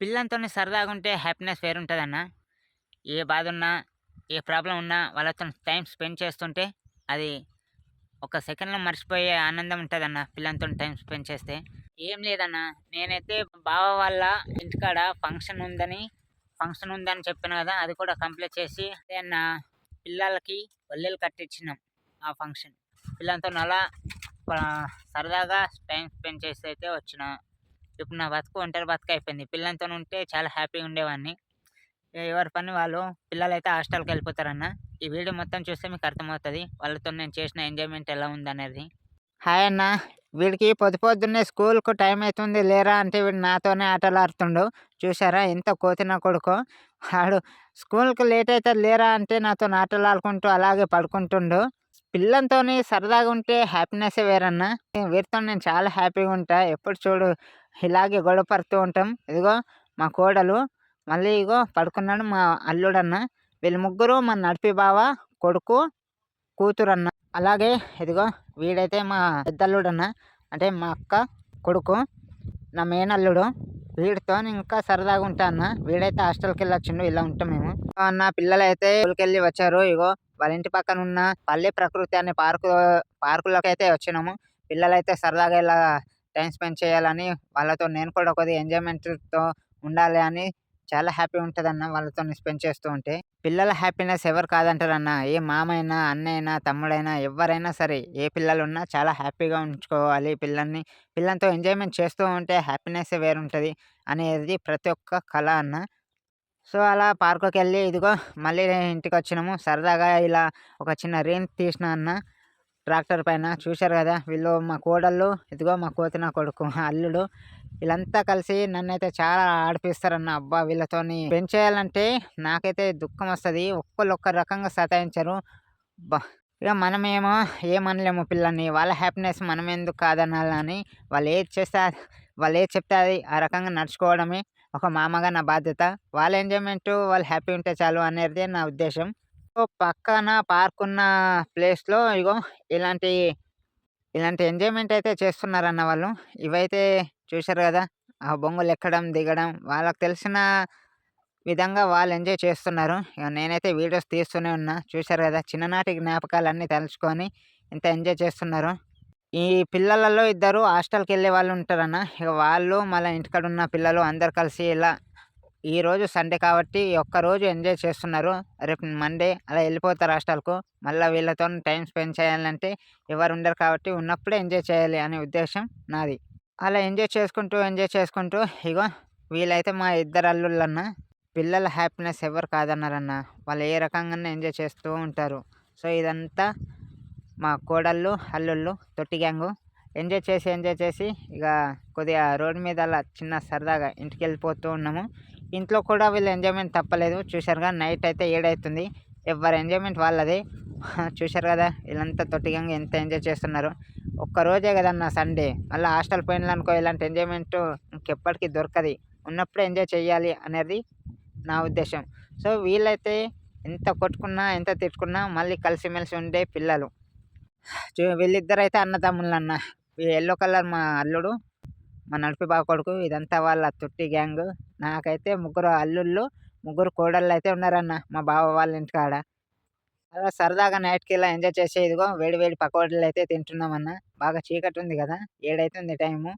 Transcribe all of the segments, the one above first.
పిల్లలతో సరదాగా ఉంటే హ్యాపీనెస్ వేరుంటదన్న. ఏ బాధ ఉన్నా ఏ ప్రాబ్లం ఉన్నా వాళ్ళతోని టైం స్పెండ్ చేస్తుంటే అది ఒక సెకండ్‌లో మర్చిపోయే ఆనందం ఉంటుందన్న పిల్లలతోని టైం స్పెండ్ చేస్తే. ఏం లేదన్న నేనైతే బావ వాళ్ళ ఇంటికాడ ఫంక్షన్ ఉందని ఫంక్షన్ ఉందని చెప్పాను కదా అది కూడా కంప్లీట్ చేసి అదే అన్న పిల్లలకి వల్లెలు కట్టించినాం ఆ ఫంక్షన్. పిల్లలతోని అలా సరదాగా టైం స్పెండ్ చేసి అయితే వచ్చిన. ఇప్పుడు నా బతుకు ఒంటరి బతుకు అయిపోయింది పిల్లలతో ఉంటే చాలా హ్యాపీగా ఉండేవాడిని. ఎవరి పని వాళ్ళు పిల్లలైతే హాస్టల్‌కెళ్ళిపోతారన్న. ఈ వీడియో మొత్తం చూస్తే మీకు అర్థమవుతుంది వాళ్ళతో నేను చేసిన ఎంజాయ్‌మెంట్ ఎలా ఉందనేది. హాయ్ అన్న. వీడికి పొద్దు పొద్దున్నే స్కూలుకు టైం అవుతుంది లేరా అంటే వీడు నాతోనే ఆటలాడుతుండు. చూసారా ఎంత కోతి నా కొడుకో. ఆడు స్కూల్కి లేట్ అవుతుంది లేరా అంటే నాతోనే ఆటలు ఆడుకుంటూ అలాగే పడుకుంటుండు. పిల్లలతోని సరదాగా ఉంటే హ్యాపీనెస్ వేరన్న. వీరితో నేను చాలా హ్యాపీగా ఉంటా. ఎప్పుడు చూడు ఇలాగే గొడవ పడుతూ ఉంటాం. ఇదిగో మా కోడలు, మళ్ళీ ఇగో పడుకున్నాడు మా అల్లుడన్న. వీళ్ళు ముగ్గురు మా నడిపి బావ కొడుకు, కూతురన్న. అలాగే ఇదిగో వీడైతే మా పెద్దల్లుడన్న. అంటే మా అక్క కొడుకు. నా మేనల్లుడు. వీడితోని ఇంకా సరదాగా ఉంటా అన్న. వీడైతే హాస్టల్‌కెళ్ళొచ్చిండు. ఇలా ఉంటాం మేము. అన్న అయితే ఊరికెళ్ళి వచ్చారు. ఇగో వాళ్ళ ఇంటి పక్కన ఉన్న పల్లె ప్రకృతి అనే పార్కు పార్కులోకి అయితే వచ్చినాము. పిల్లలైతే సరదాగా ఇలా టైం స్పెండ్ చేయాలని వాళ్ళతో నేను కూడా కొద్దిగా ఎంజాయ్‌మెంట్‌తో ఉండాలి అని చాలా హ్యాపీ ఉంటుంది అన్న వాళ్ళతోని స్పెండ్ చేస్తూ ఉంటే. పిల్లల హ్యాపీనెస్ ఎవరు కాదంటారన్న. ఏ మామైనా, అన్నయ్యనా, తమ్ముడైనా ఎవరైనా సరే ఏ పిల్లలు ఉన్నా చాలా హ్యాపీగా ఉంచుకోవాలి పిల్లల్ని. పిల్లలతో ఎంజాయ్‌మెంట్ చేస్తూ ఉంటే హ్యాపీనెస్ వేరు ఉంటుంది అనేది ప్రతి ఒక్క కళ అన్న. సో, అలా పార్కుకెళ్ళి ఇదిగో మళ్ళీ ఇంటికి వచ్చినాము సరదాగా ఇలా ఒక చిన్న రేంజ్ తీసిన అన్న. ట్రాక్టర్ పైన చూశారు కదా వీళ్ళు మా కోడళ్ళు, ఇదిగో మా కోతి నా కొడుకు అల్లుడు. వీళ్ళంతా కలిసి నన్నైతే చాలా ఆడిపిస్తారన్న. అబ్బా! వీళ్ళతోని పెంచేయాలంటే చేయాలంటే నాకైతే వస్తుంది ఒక్కళ్ళు ఒక్క రకంగా సతాయించరు. అబ్బా! ఇక మనమేమో ఏమనలేము పిల్లల్ని. వాళ్ళ హ్యాపీనెస్ మనమెందుకు కాదనాలని వాళ్ళు ఏది చేస్తే వాళ్ళు ఏది చెప్తే అది ఆ రకంగా నడుచుకోవడమే ఒక మామగా నా బాధ్యత. వాళ్ళ ఎంజాయ్‌మెంటు వాళ్ళు హ్యాపీ ఉంటే చాలు అనేదే నా ఉద్దేశం. సో, పక్కన పార్కున్న ప్లేస్‌లో ఇగో ఇలాంటి ఇలాంటి ఎంజాయ్‌మెంట్ అయితే చేస్తున్నారన్న వాళ్ళు. ఇవైతే చూసారు కదా ఆ బొంగులు ఎక్కడం దిగడం వాళ్ళకి తెలిసిన విధంగా వాళ్ళు ఎంజాయ్ చేస్తున్నారు. ఇగ నేనైతే వీడియోస్ తీస్తూనే ఉన్నా. చూశారు కదా చిన్ననాటి జ్ఞాపకాలన్నీ తలుచుకొని ఇంత ఎంజాయ్ చేస్తున్నారు ఈ పిల్లలలో ఇద్దరు హాస్టల్కి వెళ్ళే వాళ్ళు ఉంటారన్న. ఇగ వాళ్ళు మళ్ళీ ఇంటికాడ ఉన్న పిల్లలు అందరు కలిసి ఇలా ఈరోజు సండే కాబట్టి ఒక్కరోజు ఎంజాయ్ చేస్తున్నారు. రేపు మండే అలా వెళ్ళిపోతారు హాస్టల్‌కు. మళ్ళీ వీళ్ళతోని టైం స్పెండ్ చేయాలంటే ఎవరు ఉండరు కాబట్టి ఉన్నప్పుడే ఎంజాయ్ చేయాలి అనే ఉద్దేశం నాది. అలా ఎంజాయ్ చేసుకుంటూ, ఎంజాయ్ చేసుకుంటూ ఇగో వీళ్ళైతే మా ఇద్దరు అల్లుళ్ళన్న. పిల్లల హ్యాపీనెస్ ఎవరు కాదన్నారన్న వాళ్ళు ఏ రకంగానే ఎంజాయ్ చేస్తూ ఉంటారు. సో, ఇదంతా మా కోడళ్ళు, అల్లుళ్ళు తొట్టి గ్యాంగు. ఎంజాయ్ చేసి, ఎంజాయ్ చేసి ఇక కొద్దిగా రోడ్డు మీద అలా చిన్న సరదాగా ఇంటికి వెళ్ళిపోతూ ఉన్నాము. ఇంట్లో కూడా వీళ్ళ ఎంజాయ్‌మెంట్ తప్పలేదు. చూసారుగా నైట్ అయితే ఏడవుతుంది ఎవరి ఎంజాయ్‌మెంట్ వాళ్ళది చూశారు కదా వీళ్ళంతా తొట్టిగా ఎంత ఎంజాయ్ చేస్తున్నారు ఒక్కరోజే కదన్న సండే. మళ్ళీ హాస్టల్ పోయినలనుకో ఇలాంటి ఎంజాయ్మెంట్ ఇంకెప్పటికీ దొరకది. ఉన్నప్పుడే ఎంజాయ్ చేయాలి అనేది నా ఉద్దేశం. సో, వీళ్ళైతే ఎంత కొట్టుకున్నా, ఎంత తిట్టుకున్నా మళ్ళీ కలిసిమెలిసి ఉండే పిల్లలు. వీళ్ళిద్దరైతే అన్నదమ్ములన్న. ఈ ఎల్లో కలర్ మా అల్లుడు, మా నడిపి కొడుకు. ఇదంతా వాళ్ళ తొట్టి గ్యాంగు. నాకైతే ముగ్గురు అల్లుళ్ళు, ముగ్గురు కోడళ్ళు అయితే ఉన్నారన్న మా బావ వాళ్ళ ఇంటికాడ. అలా సరదాగా నైట్‌కి ఇలా ఎంజాయ్ చేసేదిగో ఇదిగో వేడి వేడి అయితే తింటున్నామన్న. బాగా చీకటి ఉంది కదా ఏడైతుంది టైము.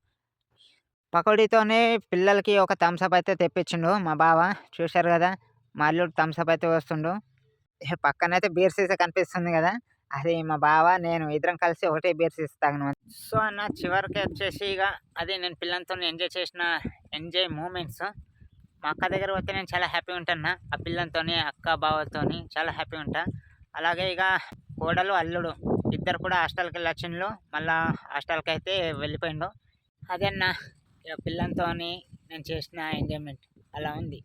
పకోడీతోనే పిల్లలకి ఒక థమ్స్ అప్ అయితే తెప్పించిండు మా బావ. చూశారు కదా మా అల్లుడు థమ్స్అప్ అయితే వస్తుండు పక్కనైతే బీర్ సీసా కనిపిస్తుంది కదా అది మా బావ, నేను ఇద్దరం కలిసి ఒకటే బీర్స్ ఇస్తాను సో, అన్న చివరికి వచ్చేసి ఇక అది నేను పిల్లలతోని ఎంజాయ్ చేసిన ఎంజాయ్ మూమెంట్స్. మా అక్క దగ్గర పోతే నేను చాలా హ్యాపీ ఉంటాను ఆ పిల్లలతో అక్క, బావతో చాలా హ్యాపీ ఉంటా. అలాగే ఇక కోడలు, అల్లుడు ఇద్దరు కూడా హాస్టల్కి వెళ్ళొచ్చిండ్రు మళ్ళీ మళ్ళా అయితే వెళ్ళిపోయిండు. అదే అన్న ఇక పిల్లలతోని నేను చేసిన ఎంజాయ్‌మెంట్ అలా ఉంది.